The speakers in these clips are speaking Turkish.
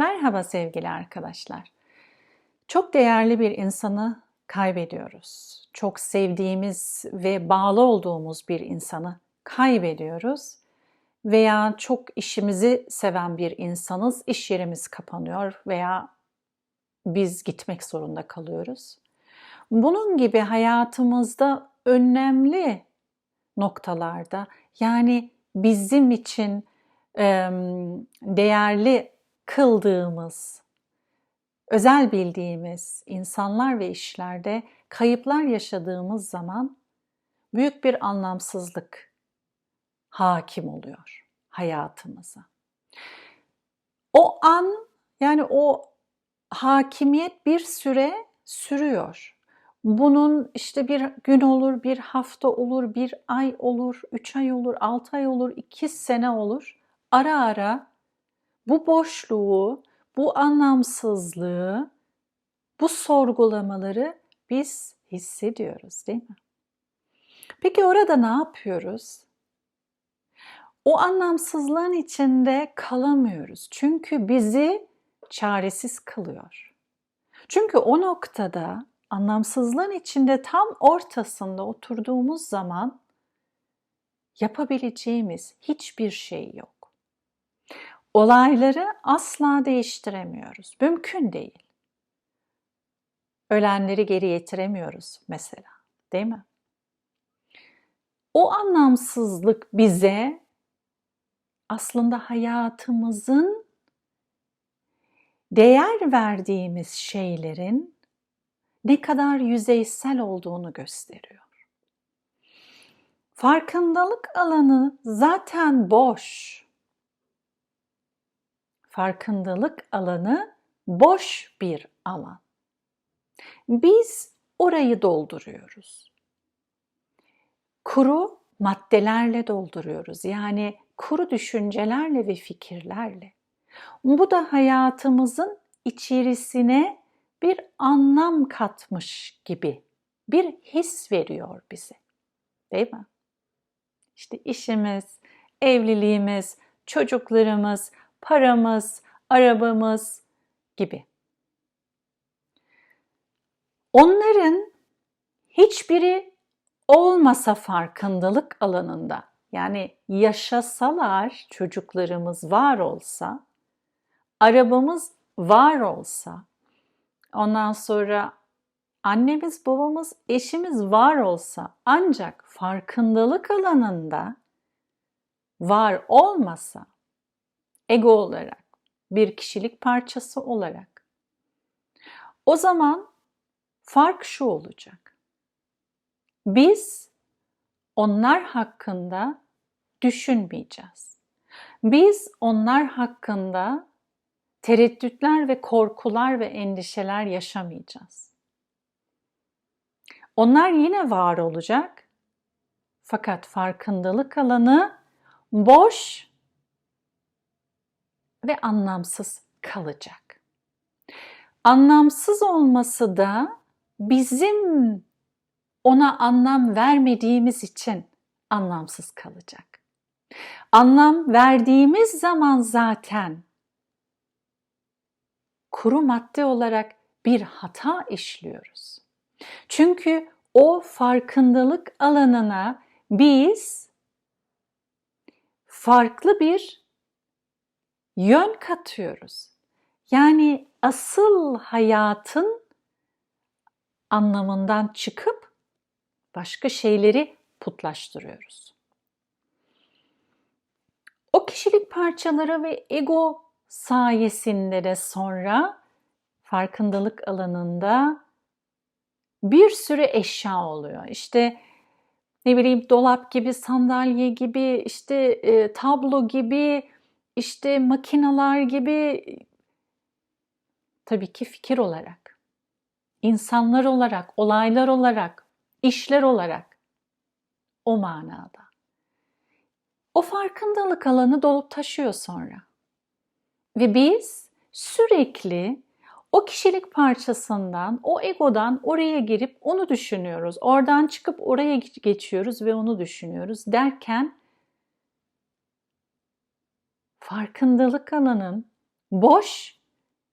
Merhaba sevgili arkadaşlar. Çok değerli bir insanı kaybediyoruz. Çok sevdiğimiz ve bağlı olduğumuz bir insanı kaybediyoruz. Veya çok işimizi seven bir insanız, iş yerimiz kapanıyor veya biz gitmek zorunda kalıyoruz. Bunun gibi hayatımızda önemli noktalarda yani bizim için değerli kıldığımız, özel bildiğimiz insanlar ve işlerde kayıplar yaşadığımız zaman büyük bir anlamsızlık hakim oluyor hayatımıza. O an yani o hakimiyet bir süre sürüyor. Bunun işte bir gün olur, bir hafta olur, bir ay olur, üç ay olur, altı ay olur, iki sene olur. Ara ara bu boşluğu, bu anlamsızlığı, bu sorgulamaları biz hissediyoruz değil mi? Peki orada ne yapıyoruz? O anlamsızlığın içinde kalamıyoruz. Çünkü bizi çaresiz kılıyor. Çünkü o noktada anlamsızlığın içinde tam ortasında oturduğumuz zaman yapabileceğimiz hiçbir şey yok. Olayları asla değiştiremiyoruz. Mümkün değil. Ölenleri geri getiremiyoruz mesela, değil mi? O anlamsızlık bize aslında hayatımızın değer verdiğimiz şeylerin ne kadar yüzeysel olduğunu gösteriyor. Farkındalık alanı zaten boş farkındalık alanı boş bir alan. Biz orayı dolduruyoruz. Kuru maddelerle dolduruyoruz. Yani kuru düşüncelerle ve fikirlerle. Bu da hayatımızın içerisine bir anlam katmış gibi bir his veriyor bize. Değil mi? İşte işimiz, evliliğimiz, çocuklarımız, paramız, arabamız gibi. Onların hiçbiri olmasa farkındalık alanında yani yaşasalar çocuklarımız var olsa, arabamız var olsa, ondan sonra annemiz, babamız, eşimiz var olsa ancak farkındalık alanında var olmasa ego olarak, bir kişilik parçası olarak. O zaman fark şu olacak. Biz onlar hakkında düşünmeyeceğiz. Biz onlar hakkında tereddütler ve korkular ve endişeler yaşamayacağız. Onlar yine var olacak. Fakat farkındalık alanı boş ve anlamsız kalacak. Anlamsız olması da bizim ona anlam vermediğimiz için anlamsız kalacak. Anlam verdiğimiz zaman zaten kuru madde olarak bir hata işliyoruz. Çünkü o farkındalık alanına biz farklı bir yön katıyoruz. Yani asıl hayatın anlamından çıkıp başka şeyleri putlaştırıyoruz. O kişilik parçaları ve ego sayesinde de sonra farkındalık alanında bir sürü eşya oluyor. İşte ne bileyim dolap gibi, sandalye gibi, işte e, tablo gibi, işte makinalar gibi tabii ki fikir olarak, insanlar olarak, olaylar olarak, işler olarak o manada. O farkındalık alanı dolup taşıyor sonra. Ve biz sürekli o kişilik parçasından, o egodan oraya girip onu düşünüyoruz. Oradan çıkıp oraya geçiyoruz ve onu düşünüyoruz derken farkındalık alanın boş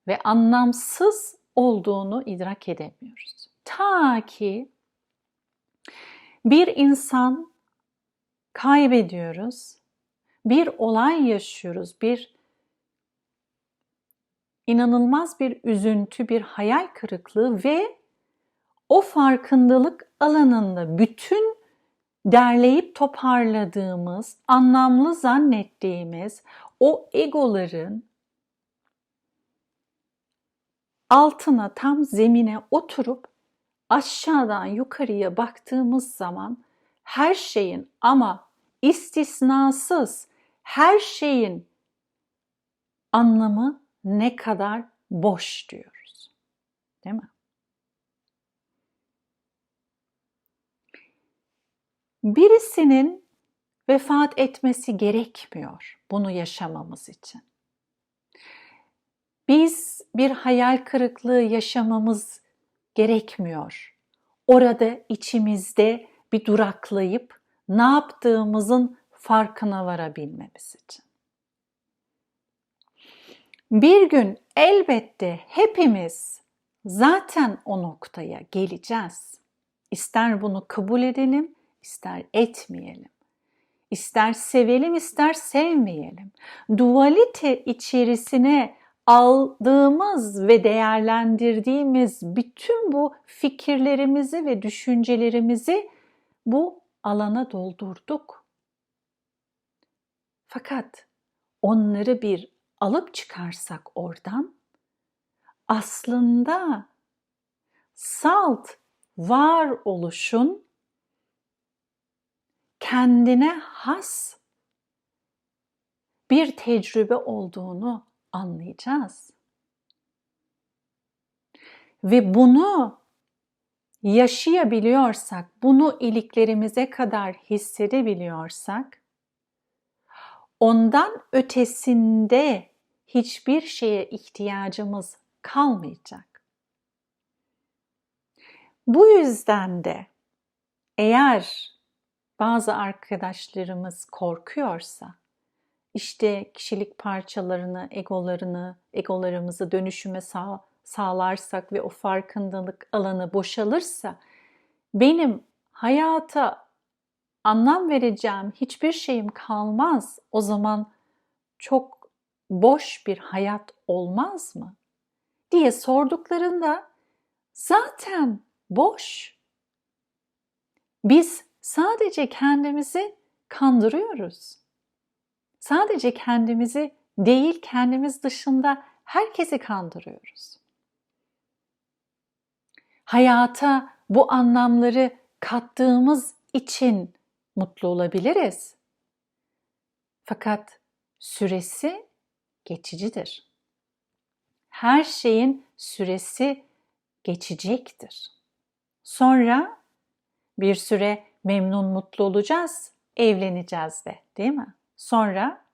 ve anlamsız olduğunu idrak edemiyoruz. Ta ki bir insan kaybediyoruz, bir olay yaşıyoruz, bir inanılmaz bir üzüntü, bir hayal kırıklığı ve o farkındalık alanında bütün derleyip toparladığımız, anlamlı zannettiğimiz o egoların altına tam zemine oturup aşağıdan yukarıya baktığımız zaman her şeyin ama istisnasız her şeyin anlamı ne kadar boş diyoruz. Değil mi? Birisinin vefat etmesi gerekmiyor bunu yaşamamız için. Biz bir hayal kırıklığı yaşamamız gerekmiyor. Orada içimizde bir duraklayıp ne yaptığımızın farkına varabilmemiz için. Bir gün elbette hepimiz zaten o noktaya geleceğiz. İster bunu kabul edelim, ister etmeyelim. İster sevelim, ister sevmeyelim. Dualite içerisine aldığımız ve değerlendirdiğimiz bütün bu fikirlerimizi ve düşüncelerimizi bu alana doldurduk. Fakat onları bir alıp çıkarsak oradan aslında salt var oluşun kendine has bir tecrübe olduğunu anlayacağız. Ve bunu yaşayabiliyorsak, bunu iliklerimize kadar hissedebiliyorsak, ondan ötesinde hiçbir şeye ihtiyacımız kalmayacak. Bu yüzden de eğer bazı arkadaşlarımız korkuyorsa, işte kişilik parçalarını, egolarını, egolarımızı dönüşüme sağ, sağlarsak ve o farkındalık alanı boşalırsa benim hayata anlam vereceğim hiçbir şeyim kalmaz. O zaman çok boş bir hayat olmaz mı? diye sorduklarında zaten boş. Biz sadece kendimizi kandırıyoruz. Sadece kendimizi değil, kendimiz dışında herkesi kandırıyoruz. Hayata bu anlamları kattığımız için mutlu olabiliriz. Fakat süresi geçicidir. Her şeyin süresi geçecektir. Sonra bir süre memnun mutlu olacağız, evleneceğiz de, değil mi? Sonra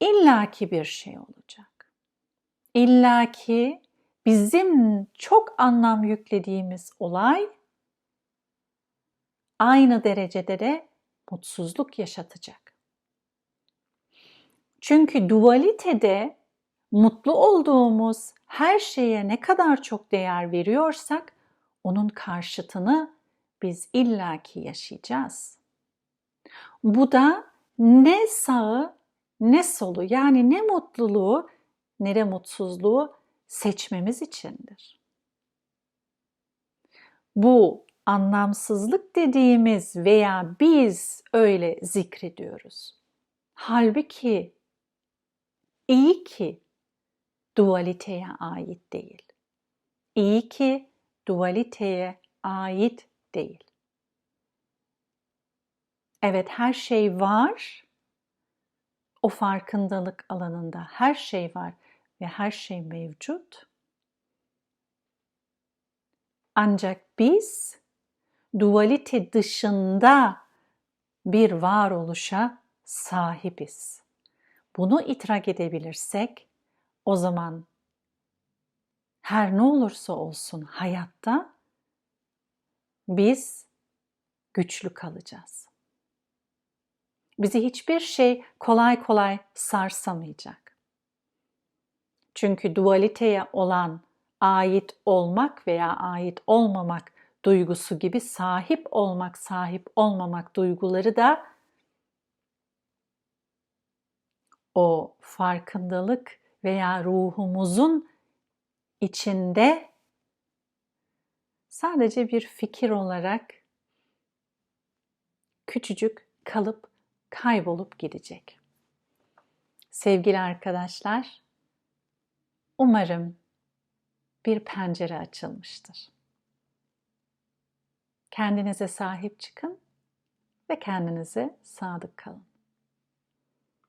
illaki bir şey olacak. İllaki bizim çok anlam yüklediğimiz olay aynı derecede de mutsuzluk yaşatacak. Çünkü dualitede mutlu olduğumuz her şeye ne kadar çok değer veriyorsak onun karşıtını biz illaki yaşayacağız. Bu da ne sağı ne solu yani ne mutluluğu ne de mutsuzluğu seçmemiz içindir. Bu anlamsızlık dediğimiz veya biz öyle zikrediyoruz. Halbuki iyi ki dualiteye ait değil. İyi ki dualiteye ait değil. Evet her şey var. O farkındalık alanında her şey var ve her şey mevcut. Ancak biz dualite dışında bir varoluşa sahibiz. Bunu idrak edebilirsek o zaman her ne olursa olsun hayatta biz güçlü kalacağız. Bizi hiçbir şey kolay kolay sarsamayacak. Çünkü dualiteye olan ait olmak veya ait olmamak duygusu gibi sahip olmak, sahip olmamak duyguları da o farkındalık veya ruhumuzun içinde sadece bir fikir olarak küçücük kalıp kaybolup gidecek. Sevgili arkadaşlar, umarım bir pencere açılmıştır. Kendinize sahip çıkın ve kendinize sadık kalın.